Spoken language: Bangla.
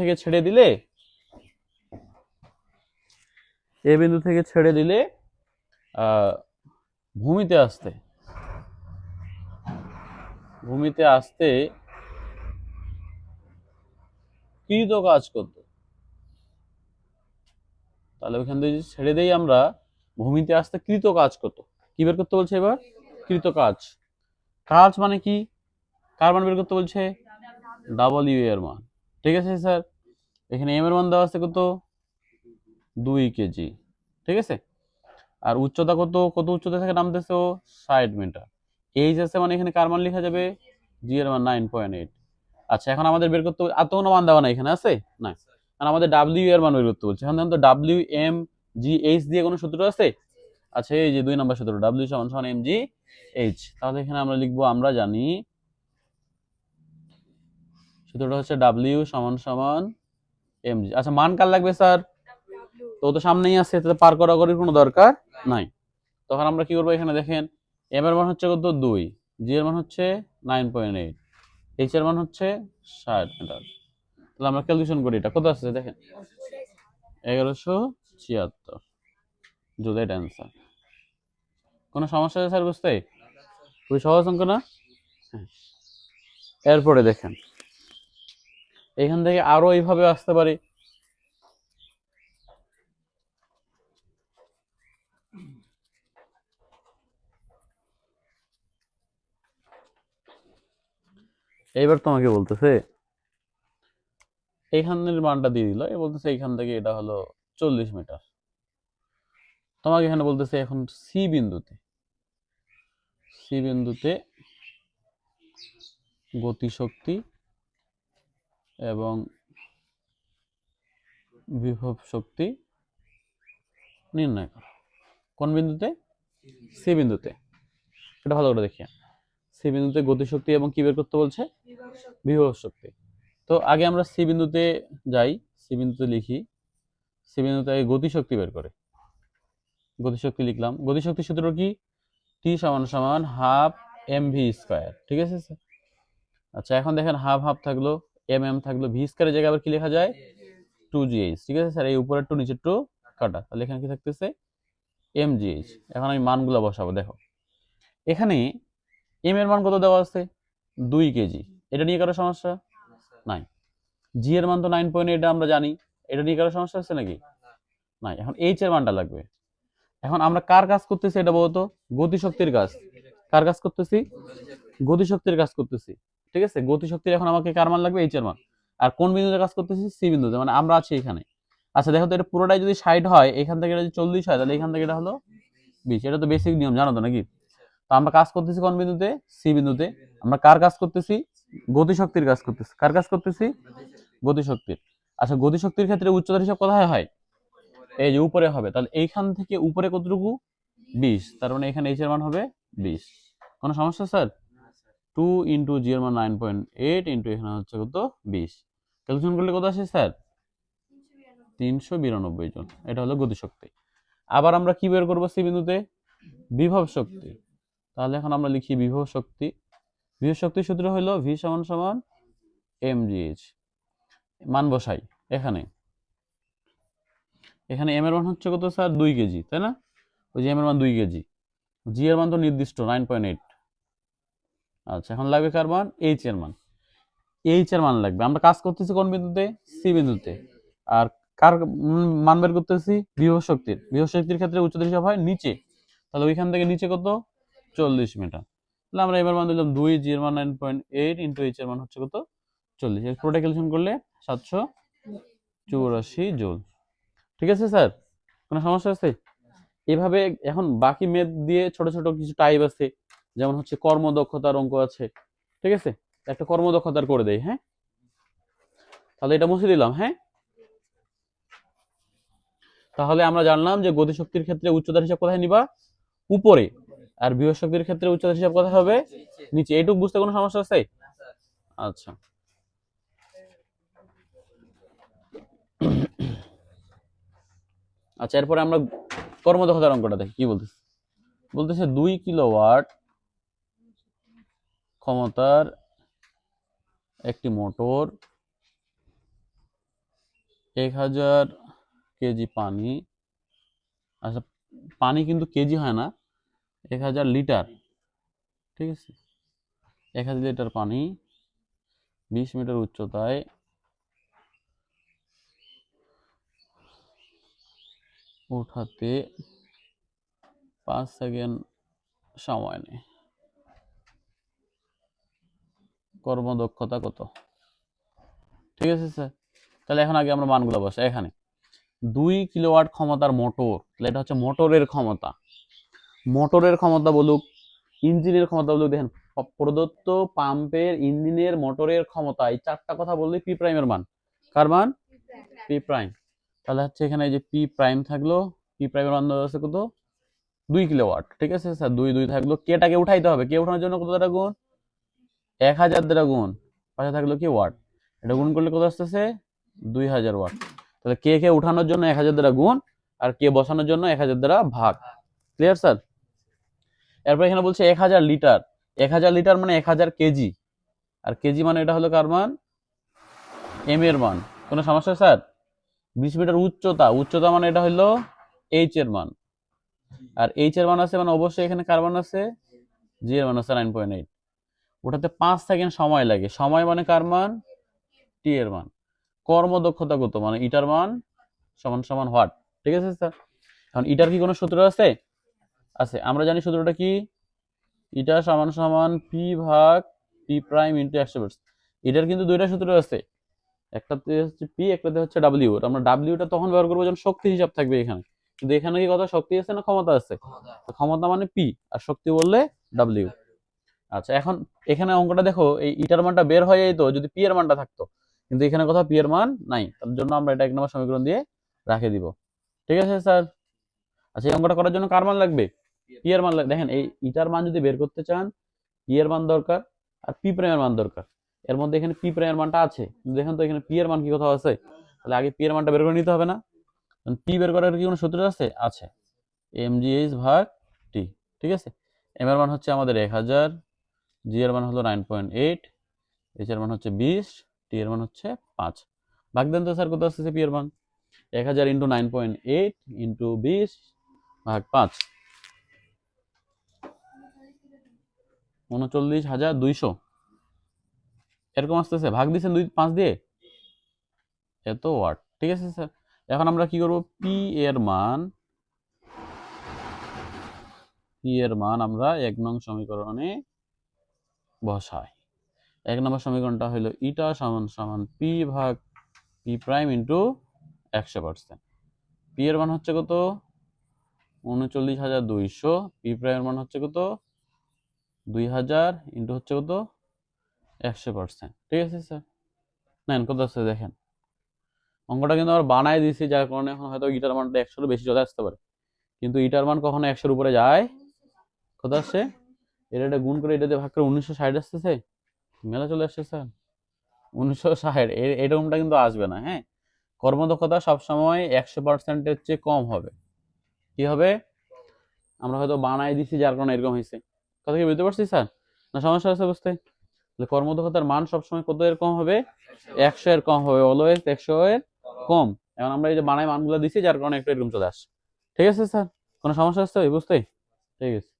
থেকে ছেড়ে দিলে, এ বিন্দু থেকে ছেড়ে দিলে ভূমিতে আসতে ভূমিতে আসতে কৃত কাজ করতো। তাহলে ওইখান থেকে ছেড়ে দেই আমরা, ভূমিতে আসতে কৃত কাজ করতো। কি বের করতে বলছে এবার? কৃত কাজ। কাজ মানে কি? কার মান বের করতে বলছে? ডাবল ইউ এর মান। ঠিক আছে, স্যার? এখানে এম এর মান দেওয়া আছে কত? দুই কেজি। ঠিক আছে? আর উচ্চতা কত? কত উচ্চতা থেকে নামতেছে ও ষাট মিটার। এইচ আছে মানে এখানে কার মান লেখা যাবে? জি এর মান নাইন পয়েন্ট এইট আচ্ছা এখন আমাদের বের করতে আর তো কোনো মান দেওয়া না এখানে, আছে? না আর আমাদের ডাব্লিউ এর মান বের করতে বলছে। এখন তো ডাব্লিউ এম জি এইচ দিয়ে কোনো সূত্র আছে? আচ্ছা এই যে দুই নম্বর সূত্র ডাব্লিউ সমান সমান এম জি এইচ তাহলে এখানে আমরা লিখব, আমরা জানি সূত্রটা হচ্ছে ডাব্লিউ সমান সমান এম জি আচ্ছা মান কার লাগবে, স্যার? তো তো সামনেই আছে তাতে পার করাকরির কোনো দরকার নাই। তখন আমরা কি করব এখানে, দেখেন এম এর মান হচ্ছে কত? দুই। জি এর মান হচ্ছে নাইন পয়েন্ট এইট এইচ এর মান হচ্ছে ষাট মিটার। তাহলে আমরা ক্যালকুলেশন করি এটা। কত আসছে, দেখেন? এগারোশো ছিয়াত্তর। জুলাইট অ্যান্সার কোনো সমস্যা আছে, স্যার, বুঝতে? খুবই সহজ অঙ্ক না? হ্যাঁ। এরপরে দেখেন। এখান থেকে আরও এইভাবে আসতে পারি। এইবার তোমাকে বলতেছে এইখানের মানটা দিয়ে দিল। এ বলতেছে এইখান থেকে এটা হলো চল্লিশ মিটার। তোমাকে এখানে বলতেছে এখন সি বিন্দুতে। সি বিন্দুতে গতিশক্তি এবং বিভব শক্তি নির্ণয় করো। কোন বিন্দুতে? সি বিন্দুতে। এটা ভালো করে দেখি সি বিন্দুতে গতিশক্তি এবং কি বের করতে বলছে? বিভব শক্তি। তো আগে আমরা সি বিন্দুতে যাই সি বিন্দুতে লিখি। সি বিন্দুতে আগে গতিশক্তি বের করে। গতিশক্তি লিখলাম। গতিশক্তি সূত্র কি? টি সমান সমান হাফ এম ভি স্কোয়ার ঠিক আছে আচ্ছা এখন দেখেন হাফ হাফ থাকল। এম এম থাকল ভি স্কোয়ারের জায়গায় আবার কি লেখা যায়? টু জি এইচ ঠিক আছে? স্যার এই উপরের টু নিচের টু কাটা। তাহলে এখানে কি থাকতেছে? এম জি এইচ এখন আমি মানগুলো বসাবো, দেখো। এখানে এম এর মান কত দেওয়া আছে? দুই কেজি। এটা নিয়ে কারও সমস্যা? নাই। জি এর মান তো নাইন পয়েন্ট এটা আমরা জানি। এটা নিয়ে কারও সমস্যা আছে নাকি? নাই। এখন এইচ এর মানটা লাগবে। এখন আমরা কার কাজ করতেছি এটা বলতো? গতিশক্তির কাজ। কার কাজ করতেছি? গতিশক্তির কাজ করতেছি। ঠিক আছে? গতিশক্তির এখন আমাকে কার মান লাগবে? এইচ এর মান। আর কোন বিন্দুতে কাজ করতেছি? সি বিন্দুতে মানে আমরা আছি এখানে। আচ্ছা দেখো তো, এটা পুরোটাই যদি ষাট হয়, এখান থেকে এটা যদি চল্লিশ হয়, তাহলে এখান থেকে এটা হলো বিশ। এটা তো বেসিক নিয়ম, জানো তো নাকি? তো আমরা কাজ করতেছি কোন বিন্দুতে? সি বিন্দুতে। আমরা কার কাজ করতেছি? গতিশক্তির কাজ করতেছি। কার কাজ করতেছি? গতিশক্তির। আচ্ছা গতিশক্তির ক্ষেত্রে উচ্চতার হিসাব কোথায় হয়? এই যে উপরে হবে। তাহলে এইখান থেকে উপরে কতটুকু? বিশ। তার মানে এখানে এইচ এর মান হবে বিশ। কোনো সমস্যা, স্যার? টু ইন্টু জি এর মান নাইন পয়েন্ট এইট ইন্টু এখানে হচ্ছে কত? বিশ। ক্যালকুলেশন করলে কত আসে স্যার? তিনশো বিরানব্বই জন। এটা হলো গতিশক্তি আবার আমরা কি বের করব সি বিন্দুতে? বিভব শক্তি। তাহলে এখন আমরা লিখি বিভব শক্তি। বিভব শক্তির সূত্র হলো ভি সমান সমান এম জিএইচ মান বসাই এখানে। এখানে এম এর মান হচ্ছে কত স্যার? দুই কেজি, তাই না? ওই যে এম এর মান দুই কেজি। জি এর মান তো নির্দিষ্ট, নাইন পয়েন্ট এইট। আচ্ছা এখন লাগবে কার মান? এইচ এর মান। এইচ এর মান লাগবে। আমরা কাজ করতেছি কোন বিন্দুতে? সি বিন্দুতে। আর কার মান বের করতেছি? বিভব শক্তির। বিভব শক্তির ক্ষেত্রে উচ্চতা হিসাব হয় নিচে। তাহলে ওইখান থেকে নিচে কত? চল্লিশ মিটার। তাহলে আমরা এবার মান দিলাম দুই জি এর মান nine point eight into H এর মান হচ্ছে কত? চল্লিশ। এর পুরোটা ক্যালকুলেশন করলে সাতশো চৌরাশি জোল। ঠিক আছে, স্যার? কোনো সমস্যা আছে? এভাবে এখন বাকি মেদ দিয়ে ছোট ছোট কিছু টাইপ আছে। যেমন হচ্ছে কর্মদক্ষতার অঙ্ক আছে, ঠিক আছে? একটা কর্মদক্ষতার করে দেই হ্যাঁ? তাহলে এটা মুছে দিলাম হ্যাঁ? তাহলে আমরা জানলাম যে গতিশক্তির ক্ষেত্রে উচ্চতার হিসাব কোথায় নিবা? উপরে। আর বৃহৎ শক্তির ক্ষেত্রে উচ্চতার হিসাব কোথায় হবে? নিচে। এইটুকু বুঝতে কোনো সমস্যা আছে? আচ্ছা। আচ্ছা এরপরে আমরা কর্মদক্ষতার অঙ্কটা দেখি। কি বলতেছে? বলতেছে দুই কিলোওয়াট ক্ষমতার একটি মোটর, এক হাজার কেজি পানি আচ্ছা পানি কিন্তু কেজি হয় না, এক হাজার লিটার, ঠিক আছে? এক হাজার লিটার পানি, বিশ মিটার উচ্চতায়, উঠাতে পাঁচ সেকেন্ড সময় নেয়। কর্মদক্ষতা কত? ঠিক আছে স্যার তাহলে এখন আগে আমরা মানগুলো বসে, এখানে। দুই কিলোওয়াট ক্ষমতার মোটর তাহলে এটা হচ্ছে মোটরের ক্ষমতা। মোটরের ক্ষমতা বলুক ইঞ্জিনের ক্ষমতা বলুক, দেখেন প্রদত্ত পাম্পের ইঞ্জিনের মোটরের ক্ষমতা, এই চারটা কথা বললে পি প্রাইমের মান। কার মান? পি প্রাইম তাহলে হচ্ছে এখানে যে পি প্রাইম থাকল পি প্রাইমের মান আছে কত? দুই কিলোওয়াট ঠিক আছে স্যার দুই দুই থাকল। কেটাকে উঠাইতে হবে। কে উঠানোর জন্য কত গুণ? এক হাজার দ্বারা গুণ, পাশে থাকল কি ওয়াট? এটা গুণ করলে কত আসতেছে? দুই হাজার ওয়াট। তাহলে কে কে উঠানোর জন্য এক হাজার দ্বারা গুণ আর কে বসানোর জন্য এক হাজার দ্বারা ভাগ। ক্লিয়ার স্যার এরপর এখানে বলছে এক হাজার লিটার। এক হাজার লিটার মানে এক হাজার কেজি। আর কেজি মানে এটা হলো কার মান? এম এর মান। কোনো সমস্যা স্যার বিশ মিটার উচ্চতা। উচ্চতা মানে এটা হলো এইচ এর মান। আর এইচ এর মান আছে মানে অবশ্যই এখানে কার মান আছে? জি এর মান আছে নাইন পয়েন্ট এইট ওটাতে পাঁচ সেকেন্ড সময় লাগে। সময় মানে কার মান? টি এর মান। কর্মদক্ষতা কত? মানে ইটার মান সমান সমান হোয়াট? ঠিক আছে স্যার? এখন ইটার কি কোনো সূত্র আছে? আছে। আমরা জানি সূত্রটা কি? ইটা সমান সমান পি ভাগ পি প্রাইম ইন্টু একশো এটার কিন্তু দুইটা সূত্র আছে। একটাতে হচ্ছে পি একটাতে হচ্ছে ডাব্লিউ আমরা ডাব্লিউটা তখন ব্যবহার করব যখন শক্তি হিসাব থাকবে এখানে। কিন্তু এখানে কি কথা? শক্তি আছে না ক্ষমতা আছে? ক্ষমতা মানে পি আর শক্তি বললে ডাব্লিউ আচ্ছা এখন এখানে অঙ্কটা দেখো, এই ইটার মানটা বের হয়ে যেত, যদি পি এর মানটা থাকতো। কিন্তু এখানে কোথাও পি এর মান নাই, তার জন্য আমরা এটা এক নম্বর সমীকরণ দিয়ে রাখে দিব। ঠিক আছে, স্যার? আচ্ছা এই অঙ্কটা করার জন্য কার মান লাগবে? পি এর মান লাগবে। দেখেন, এই ইটার মান যদি বের করতে চান পি এর মান দরকার আর পি প্রাইমের মান দরকার। এর মধ্যে এখানে পি প্রাইমের মানটা আছে। দেখেন তো, এখানে পি এর মান কি কোথাও আছে? তাহলে আগে পি এর মানটা বের করে নিতে হবে না? পি বের করার কি কোনো সূত্র আছে? আছে। এম জি এইচ ভাগ টি ঠিক আছে? এম এর মান হচ্ছে আমাদের এক হাজার জি এর মান হলো নাইন পয়েন্ট এইট এইচ এর মান হচ্ছে বিশ টি এর মান হচ্ছে পাঁচ ভাগ দেন তো স্যার কত আসতেছে পি এর মান? এক হাজার into nine point eight into বিশ ভাগ পাঁচ উনচল্লিশ হাজার দুইশো। এরকম আসতেছে। ভাগ দিচ্ছেন দুই, পাঁচ দিয়ে? এত ওয়াট ঠিক আছে স্যার। এখন আমরা কি করব? পি এর মান পি এর মান আমরা এক নং সমীকরণে বসাই এক নম্বর সমীকরণটা হলো ইটা সমান সমান পি ভাগ পি প্রাইম ইন্টু একশো পার্সেন্ট। পি এর মান হচ্ছে কত? উনচল্লিশ হাজার দুইশো। পি প্রাইমের মান হচ্ছে কত? দুই হাজার ইন্টু হচ্ছে কত? একশো পার্সেন্ট। ঠিক আছে স্যার? নেন, কত আছে দেখেন। অঙ্কটা কিন্তু আমরা বানাই দিয়েছি, যার কারণে এখন হয়তো ইটার মানটা একশোর বেশি চলে আসতে পারে। কিন্তু ইটার মান কখনো একশোর উপরে যায়? কত আসছে এটা এটা গুণ করে এটা এটাতে ভাগ করে উনিশশো ষাট আসতেছে? মেলা চলে আসছে স্যার উনিশশো ষাট এরকমটা কিন্তু আসবে না হ্যাঁ? কর্মদক্ষতা সবসময় একশো পার্সেন্টের চেয়ে কম হবে। কি হবে? আমরা হয়তো বানাই দিছি যার কারণে এরকম হয়েছে। কথা কি বুঝতে পারছি স্যার? না সমস্যা আছে বুঝতে? তাহলে কর্মদক্ষতার মান সবসময় কত এর কম হবে? একশো এর কম হবে অলওয়েজ একশো এর কম। এখন আমরা এই যে বানাই মানগুলো দিছি, যার কারণে একটু এরকম চলে আসছে। ঠিক আছে, স্যার? কোনো সমস্যা আসছে বুঝতে? ঠিক আছে